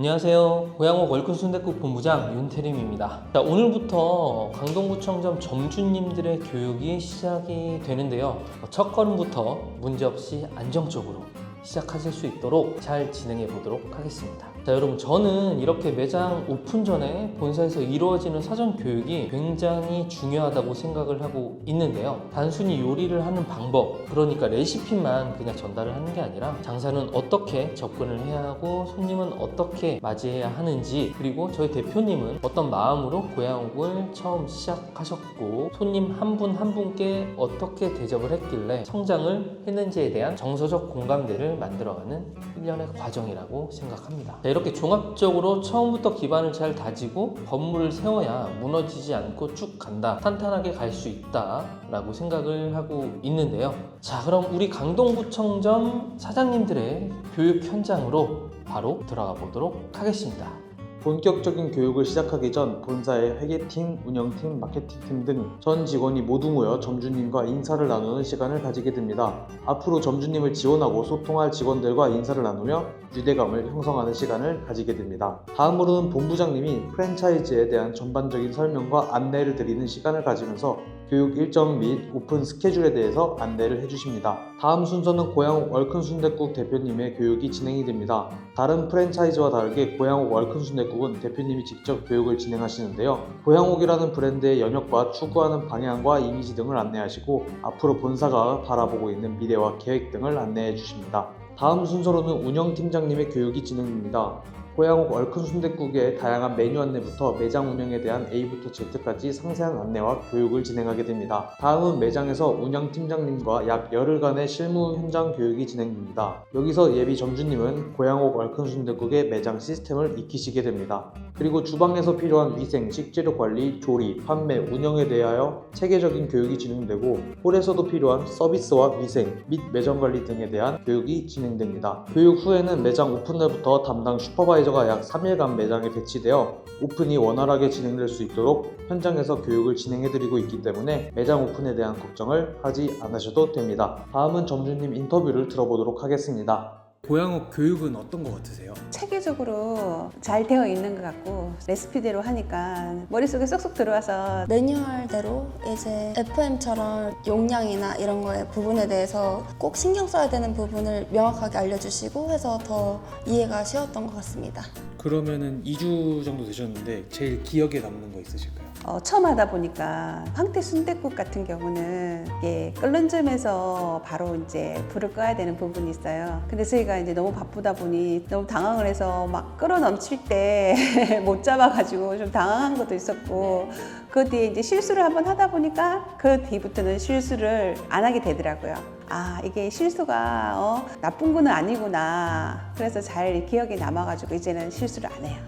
안녕하세요. 고양호 월급 순대국 본부장 윤태림입니다. 자, 오늘부터 강동구청점 점주님들의 교육이 시작이 되는데요. 첫 걸음부터 문제없이 안정적으로 시작하실 수 있도록 잘 진행해 보도록 하겠습니다. 자, 여러분, 저는 이렇게 매장 오픈 전에 본사에서 이루어지는 사전 교육이 굉장히 중요하다고 생각을 하고 있는데요. 단순히 요리를 하는 방법, 그러니까 레시피만 그냥 전달을 하는 게 아니라 장사는 어떻게 접근을 해야 하고 손님은 어떻게 맞이해야 하는지 그리고 저희 대표님은 어떤 마음으로 고양옥을 처음 시작하셨고 손님 한 분한 분께 어떻게 대접을 했길래 성장을 했는지에 대한 정서적 공감대를 만들어가는 일련의 과정이라고 생각합니다. 자, 이렇게 종합적으로 처음부터 기반을 잘 다지고 건물을 세워야 무너지지 않고 쭉 간다. 탄탄하게 갈 수 있다라고 생각을 하고 있는데요. 자, 그럼 우리 강동구청점 사장님들의 교육 현장으로 바로 들어가 보도록 하겠습니다. 본격적인 교육을 시작하기 전 본사의 회계팀, 운영팀, 마케팅팀 등 전 직원이 모두 모여 점주님과 인사를 나누는 시간을 가지게 됩니다. 앞으로 점주님을 지원하고 소통할 직원들과 인사를 나누며 유대감을 형성하는 시간을 가지게 됩니다. 다음으로는 본부장님이 프랜차이즈에 대한 전반적인 설명과 안내를 드리는 시간을 가지면서 교육 일정 및 오픈 스케줄에 대해서 안내를 해주십니다. 다음 순서는 고양옥 월큰순댓국 대표님의 교육이 진행이 됩니다. 다른 프랜차이즈와 다르게 고양옥 월큰순댓국은 대표님이 직접 교육을 진행하시는데요. 고양옥이라는 브랜드의 연역과 추구하는 방향과 이미지 등을 안내하시고 앞으로 본사가 바라보고 있는 미래와 계획 등을 안내해 주십니다. 다음 순서로는 운영팀장님의 교육이 진행됩니다. 고양옥 얼큰 순댓국의 다양한 메뉴 안내부터 매장 운영에 대한 A부터 Z까지 상세한 안내와 교육을 진행하게 됩니다. 다음은 매장에서 운영 팀장님과 약 열흘간의 실무 현장 교육이 진행됩니다. 여기서 예비 점주님은 고양옥 얼큰 순댓국의 매장 시스템을 익히시게 됩니다. 그리고 주방에서 필요한 위생, 식재료 관리, 조리, 판매, 운영에 대하여 체계적인 교육이 진행되고 홀에서도 필요한 서비스와 위생 및 매장 관리 등에 대한 교육이 진행됩니다. 교육 후에는 매장 오픈날부터 담당 슈퍼바이저 가 약 3일간 매장에 배치되어 오픈이 원활하게 진행될 수 있도록 현장에서 교육을 진행해드리고 있기 때문에 매장 오픈에 대한 걱정을 하지 않으셔도 됩니다. 다음은 점주님 인터뷰를 들어보도록 하겠습니다. 고양옥 교육은 어떤 것 같으세요? 체계적으로 잘 되어 있는 것 같고 레시피대로 하니까 머릿속에 쏙쏙 들어와서 매뉴얼대로 이제 FM처럼 용량이나 이런 거에 부분에 대해서 꼭 신경 써야 되는 부분을 명확하게 알려주시고 해서 더 이해가 쉬웠던 것 같습니다. 그러면은 2주 정도 되셨는데 제일 기억에 남는 거 있으실까요? 어, 처음 하다 보니까 황태 순댓국 같은 경우는 이게 끓는 점에서 바로 이제 불을 꺼야 되는 부분이 있어요. 근데 저희가 이제 너무 바쁘다 보니 너무 당황을 해서 막 끓어 넘칠 때 못 잡아가지고 좀 당황한 것도 있었고 그 뒤에 이제 실수를 한번 하다 보니까 그 뒤부터는 실수를 안 하게 되더라고요. 아 이게 실수가 어, 나쁜 거는 아니구나. 그래서 잘 기억에 남아가지고 이제는 실수를 안 해요.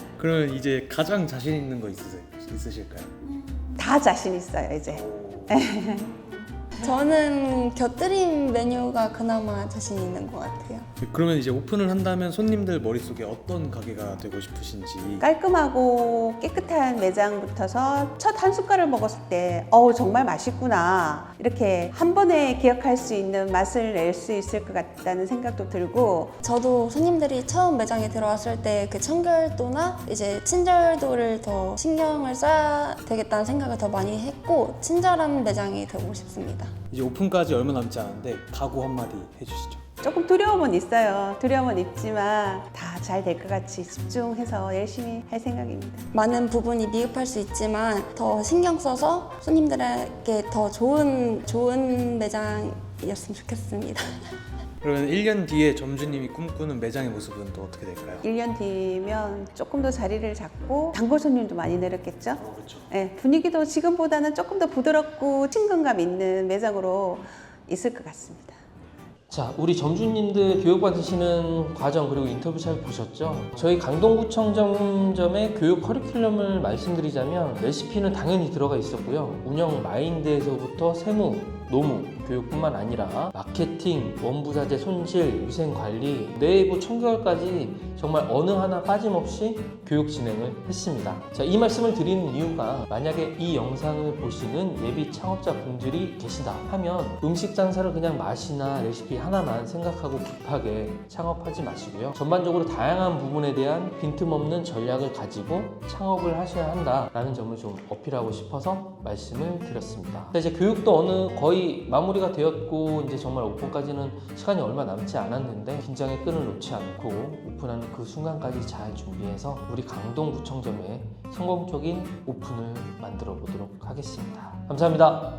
그러면 이제 가장 자신 있는 거 있으세요? 있으실까요? 다 자신 있어요 이제. 저는 곁들임 메뉴가 그나마 자신 있는 것 같아요. 그러면 이제 오픈을 한다면 손님들 머릿속에 어떤 가게가 되고 싶으신지 깔끔하고 깨끗한 매장부터서 첫 한 숟갈을 먹었을 때 어우 정말 맛있구나 이렇게 한 번에 기억할 수 있는 맛을 낼 수 있을 것 같다는 생각도 들고 저도 손님들이 처음 매장에 들어왔을 때 그 청결도나 이제 친절도를 더 신경을 써야 되겠다는 생각을 더 많이 했고 친절한 매장이 되고 싶습니다. 이제 오픈까지 얼마 남지 않은데 각오 한마디 해주시죠. 조금 두려움은 있어요 두려움은 있지만 다 잘 될 것 같이 집중해서 열심히 할 생각입니다 많은 부분이 미흡할 수 있지만 더 신경 써서 손님들에게 더 좋은 좋은 매장이었으면 좋겠습니다. 그러면 1년 뒤에 점주님이 꿈꾸는 매장의 모습은 또 어떻게 될까요? 1년 뒤면 조금 더 자리를 잡고 단골 손님도 많이 늘었겠죠 어, 그렇죠. 네, 분위기도 지금보다는 조금 더 부드럽고 친근감 있는 매장으로 있을 것 같습니다. 자, 우리 점주님들 교육받으시는 과정 그리고 인터뷰 잘 보셨죠? 저희 강동구청 점점의 교육 커리큘럼을 말씀드리자면 레시피는 당연히 들어가 있었고요. 운영 마인드에서부터 세무, 노무, 교육뿐만 아니라 마케팅, 원부자재 손실, 위생 관리, 내부 청결까지 정말 어느 하나 빠짐없이 교육 진행을 했습니다. 자, 이 말씀을 드리는 이유가 만약에 이 영상을 보시는 예비 창업자 분들이 계시다 하면 음식 장사를 그냥 맛이나 레시피 하나만 생각하고 급하게 창업하지 마시고요. 전반적으로 다양한 부분에 대한 빈틈없는 전략을 가지고 창업을 하셔야 한다라는 점을 좀 어필하고 싶어서 말씀을 드렸습니다. 자, 이제 교육도 어느 거의 마무리가 되었고 이제 정말 오픈까지는 시간이 얼마 남지 않았는데 긴장의 끈을 놓지 않고 오픈하는 그 순간까지 잘 준비해서 우리 강동구청점에 성공적인 오픈을 만들어 보도록 하겠습니다. 감사합니다.